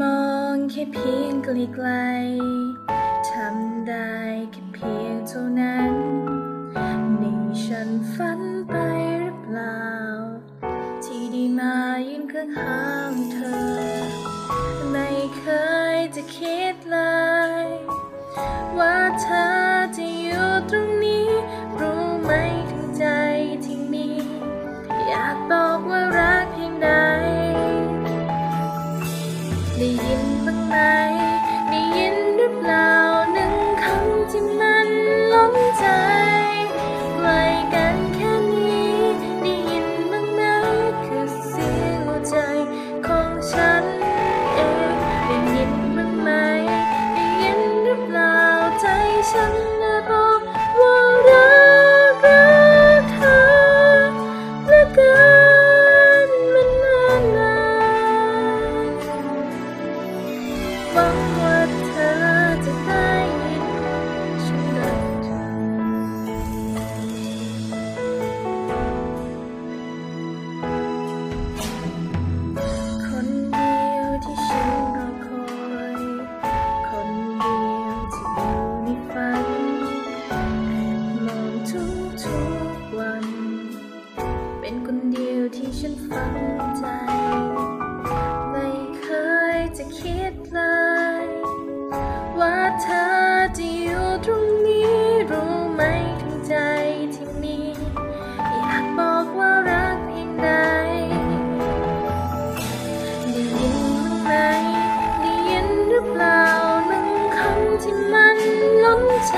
มองแค่เพียงไกลๆทำได้แค่เพียงเท่านั้นนี่ฉันฝันไปหรือเปล่า ที่ได้มายืนข้างหางเธอ ไม่เคยจะคิดเลย ว่าเธอจะอยู่ตรงนี้ รู้ไหมถึงใจที่มี อยากบอกว่า็นคนเดียวที่ฉันฟังใจ ไม่เคยจะคิดเลย ว่าเธอจะอยู่ตรงนี้รู้ไหมทั้งใจที่มีอยากบอกว่ารักเพียงใดได้ยินไหมได้ยินหรือเปล่าหนึ่งคำที่มันล้นใจ